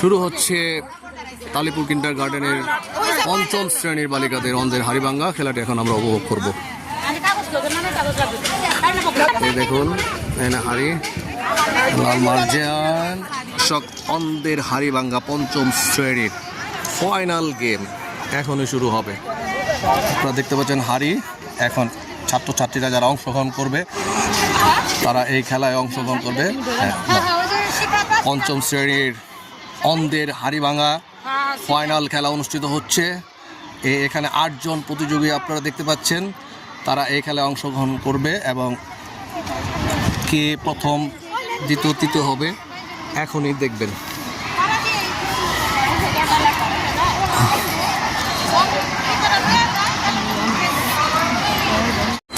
শুরু হচ্ছে তালিপুর কিন্ডার গার্ডেনের পঞ্চম শ্রেণির বালিকাদের অন্ধের হারিবাঙ্গা খেলাটি এখন আমরা উপভোগ করব। দেখুন হাড়ি। লাল মার্জিয়ান কৃষক অন্ধের হারিবাঙ্গা পঞ্চম শ্রেণির ফাইনাল গেম এখনই শুরু হবে। আপনারা দেখতে পাচ্ছেন হাড়ি। এখন ছাত্রছাত্রীরা যারা অংশগ্রহণ করবে তারা এই খেলায় অংশগ্রহণ করবে। হ্যাঁ, পঞ্চম শ্রেণির অন্ধের হাড়িভাঙা ফাইনাল খেলা অনুষ্ঠিত হচ্ছে। এখানে আটজন প্রতিযোগী আপনারা দেখতে পাচ্ছেন। তারা এই খেলায় অংশগ্রহণ করবে এবং কে প্রথম, দ্বিতীয়, তৃতীয় হবে এখনই দেখবেন।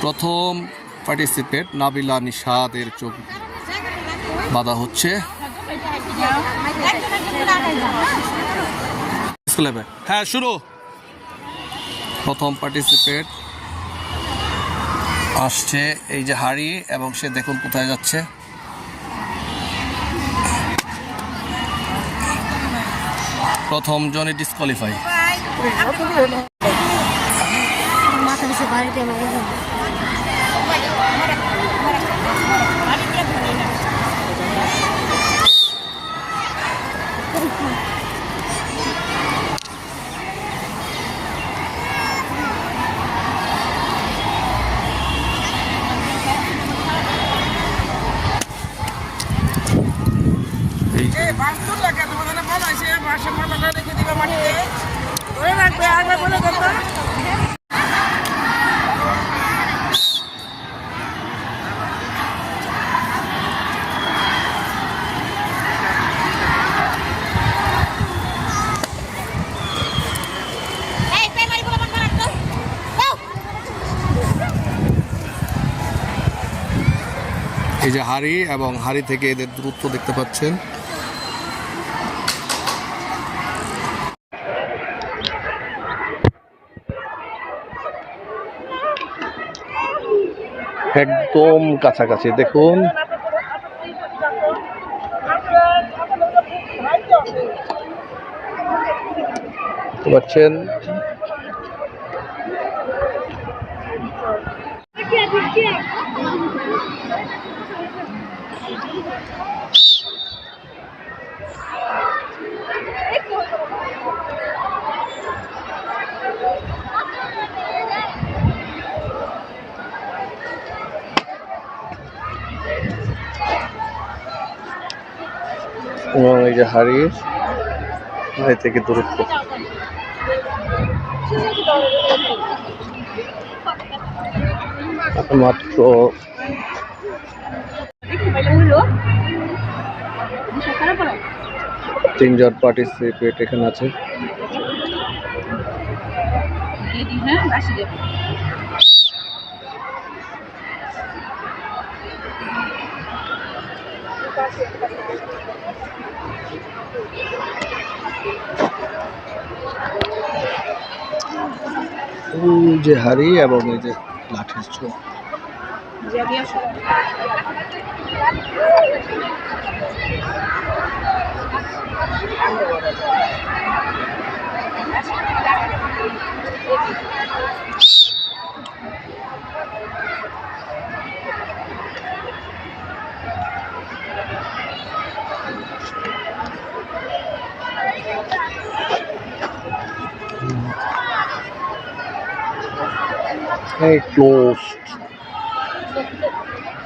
প্রথম পার্টিসিপেট নাবিলা নিশাদের চোখ বাধা হচ্ছে। হ্যাঁ শুরু। প্রথম পার্টিসিপেট আসছে, এই যে হাড়ি, এবং সে দেখুন কোথায় যাচ্ছে। প্রথম জনে ডিসকোয়ালিফাই বাস্তুর লাগে তোমাদের বলা আছে বাসা মাথাটা রেখে দিবে মাটিতে। ধরে রাখবে আগে বলে দেবো। এই পেমারি বলে বান মারাত তো দাও এই যে হাড়ি এবং হাড়ি থেকে এদের দূরত্ব দেখতে পাচ্ছেন। একদম কাছাকাছি। দেখুন। পাচ্ছেন? এবং এই যে হাড়ি হাড়ি থেকে দূরত্ব। মাত্র তিনজন পার্টিসিপেট এখানে আছে। এই যে হাড়ি এবং এই যে লাঠির ছোঁয়া।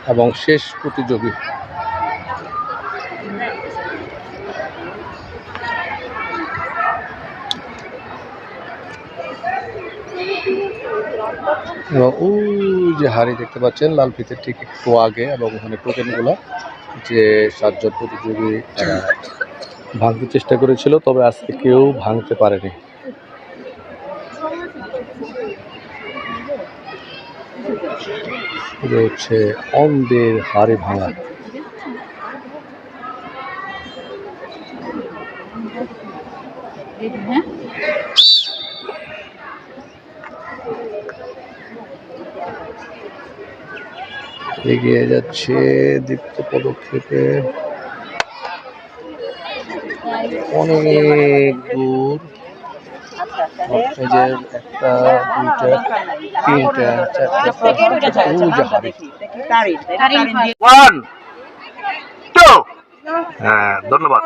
এবং শেষ প্রতিযোগী। এবং ওই যে হাড়ি দেখতে পাচ্ছেন লাল ফিতের ঠিক একটু আগে এবং ওখানে টোকেনগুলো যে সাতজন প্রতিযোগী, ভাঙতে চেষ্টা করেছিল, তবে আজকে কেউ ভাঙতে পারেনি। হচ্ছে অন্ধের হাড়ি ভাঙা। এগিয়ে যাচ্ছে দীপ্ত পদক্ষেপে। অনেক দূর। এই যে একটা দুইটা তিনটা চারটা ওয়ান হ্যাঁ ধন্যবাদ।